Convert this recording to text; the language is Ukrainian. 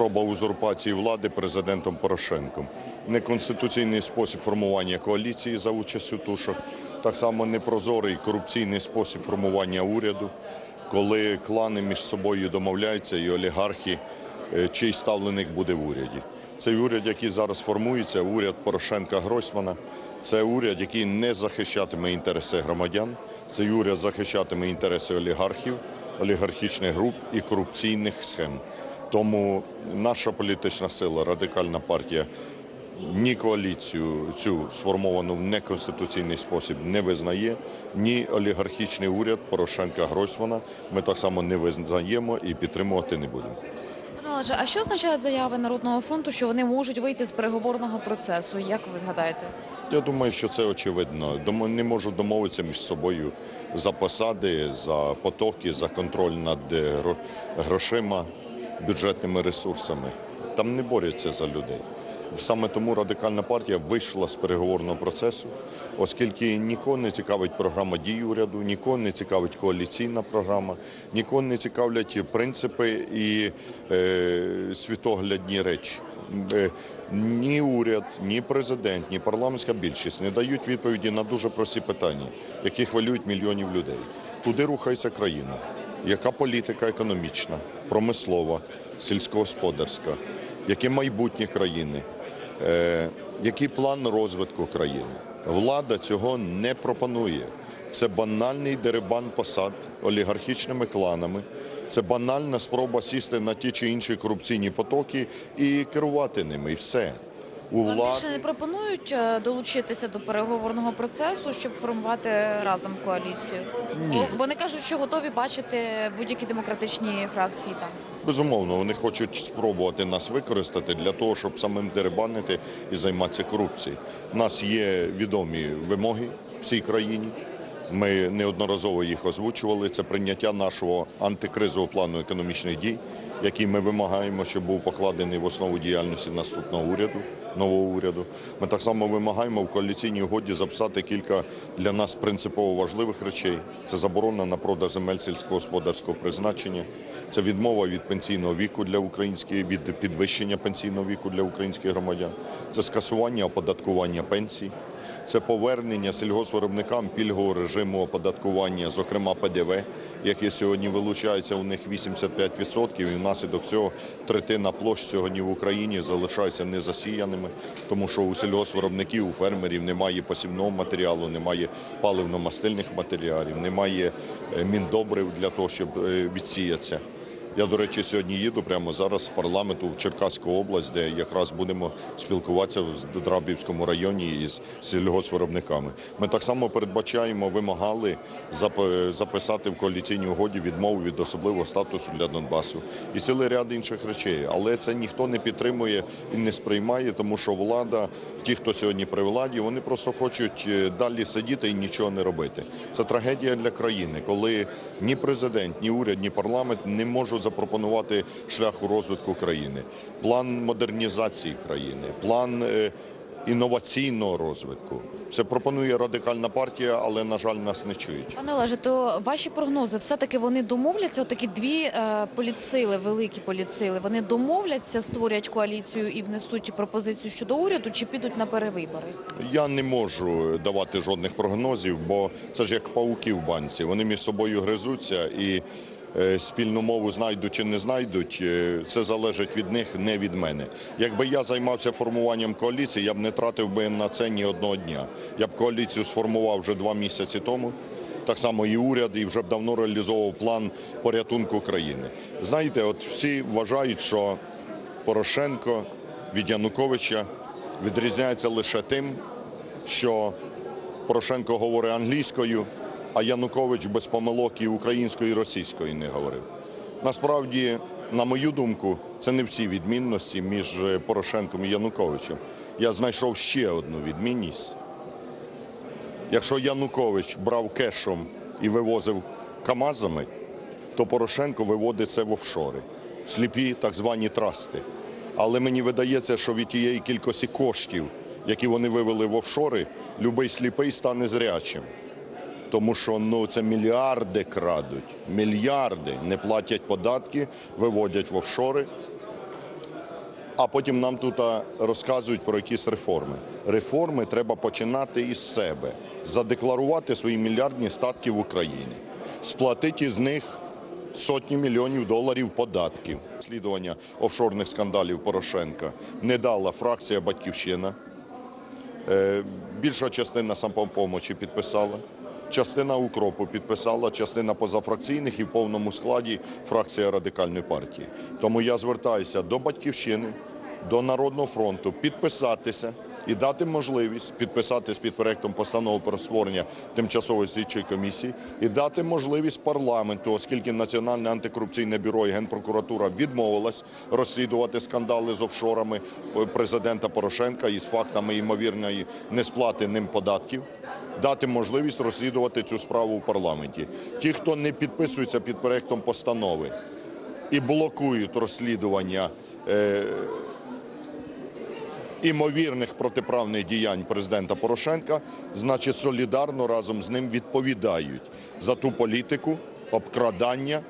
спроба узурпації влади президентом Порошенком, неконституційний спосіб формування коаліції за участю тушок, так само непрозорий корупційний спосіб формування уряду, коли клани між собою домовляються і олігархи, е, чий ставленик буде в уряді. Цей уряд, який зараз формується, уряд Порошенка Гройсмана, це уряд, який не захищатиме інтереси громадян, цей уряд захищатиме інтереси олігархів, олігархічних груп і корупційних схем. Тому наша політична сила, радикальна партія, ні коаліцію цю сформовану в неконституційний спосіб не визнає, ні олігархічний уряд Порошенка Гройсмана ми так само не визнаємо і підтримувати не будемо. Олеже, а що означають заяви Народного фронту, що вони можуть вийти з переговорного процесу? Як ви гадаєте? Я думаю, що це очевидно. Не можуть домовитися між собою за посади, за потоки, за контроль над е, грошима, бюджетними ресурсами. Там не борються за людей. Саме тому радикальна партія вийшла з переговорного процесу, оскільки нікого не цікавить програма дій уряду, нікого не цікавить коаліційна програма, нікого не цікавлять принципи і е, світоглядні речі. Е, Ні уряд, ні президент, ні парламентська більшість не дають відповіді на дуже прості питання, які хвилюють мільйонів людей. Куди рухається країна? Яка політика економічна, промислова, сільськогосподарська? Яке майбутнє країни? Е, який план розвитку країни? Влада цього не пропонує. Це банальний дерибан посад олігархічними кланами. Це банальна спроба сісти на ті чи інші корупційні потоки і керувати ними. І все. У Вам влад... більше не пропонують е, долучитися до переговорного процесу, щоб формувати разом коаліцію? Ні. Вони кажуть, що готові бачити будь-які демократичні фракції там. Безумовно, вони хочуть спробувати нас використати для того, щоб самим деребанити і займатися корупцією. У нас є відомі вимоги всій країні. Ми неодноразово їх озвучували. Це прийняття нашого антикризового плану економічних дій, який ми вимагаємо, щоб був покладений в основу діяльності наступного уряду, нового уряду. Ми так само вимагаємо в коаліційній угоді записати кілька для нас принципово важливих речей. Це заборона на продаж земель сільськогосподарського призначення, це відмова від пенсійного віку для українських, від підвищення пенсійного віку для українських громадян, це скасування оподаткування пенсій. Це повернення сільгоспвиробникам пільгового режиму оподаткування, зокрема ПДВ, яке сьогодні вилучається у них 85%, і внаслідок цього третина площ сьогодні в Україні залишаються незасіяними, тому що у сільгоспвиробників, у фермерів немає посівного матеріалу, немає паливно-мастильних матеріалів, немає е, міндобрив для того, щоб е, відсіятися. Я, до речі, сьогодні їду прямо зараз з парламенту в Черкаську область, де якраз будемо спілкуватися в Драбівському районі із сільгоспвиробниками. Ми так само передбачаємо, вимагали записати в коаліційній угоді відмову від особливого статусу для Донбасу і цілий ряд інших речей. Але це ніхто не підтримує і не сприймає, тому що влада, ті, хто сьогодні при владі, вони просто хочуть е, далі сидіти і нічого не робити. Це трагедія для країни, коли ні президент, ні уряд, ні парламент не можуть запропонувати шлях у розвитку країни, план модернізації країни, план е, інноваційного розвитку. Це пропонує радикальна партія, але на жаль, нас не чують. Пане Олеже, то ваші прогнози все-таки вони домовляться? Такі дві е, політсили, великі політсили, вони домовляться, створять коаліцію і внесуть пропозицію щодо уряду, чи підуть на перевибори? Я не можу давати жодних прогнозів, бо це ж як пауки в банці. Вони між собою гризуться і спільну мову знайдуть чи не знайдуть. е, Це залежить від них, не від мене. Якби я займався формуванням коаліції, я б не тратив би на це ні одного дня. Я б коаліцію сформував вже два місяці тому. Так само і уряд, і вже б давно реалізовував план порятунку країни. Знаєте, от всі вважають, що Порошенко від Януковича відрізняється лише тим, що Порошенко говорить англійською, а Янукович без помилок і українською, і російською не говорив. Насправді, на мою думку, це не всі відмінності між е, Порошенком і Януковичем. Я знайшов ще одну відмінність. Якщо Янукович брав кешом і вивозив КАМАЗами, то Порошенко виводить це в офшори, сліпі так звані трасти. Але мені видається, що від тієї кількості коштів, які вони вивели в офшори, любий сліпий стане зрячим. Тому що ну це мільярди крадуть, мільярди не платять податки, виводять в офшори. а потім нам тут розказують про якісь реформи. Реформи треба починати із себе, задекларувати свої мільярдні статки в Україні, сплатити із них сотні мільйонів доларів податків. Слідування офшорних скандалів Порошенка не дала фракція Батьківщина. Е, Більша частина самопомочі підписала, частина укропу підписала, частина позафракційних і в повному складі фракція радикальної партії. Тому я звертаюся до батьківщини, до Народного фронту підписатися і дати можливість підписатись під проектом постанови про створення тимчасової слідчої комісії і дати можливість парламенту, оскільки Національне антикорупційне бюро і Генпрокуратура відмовилась розслідувати скандали з офшорами президента Порошенка із фактами ймовірної несплати ним податків. Дати можливість розслідувати цю справу у парламенті. Ті, хто не підписується під проектом постанови і блокують розслідування е, імовірних протиправних діянь президента Порошенка, значить солідарно разом з ним відповідають за ту політику обкрадання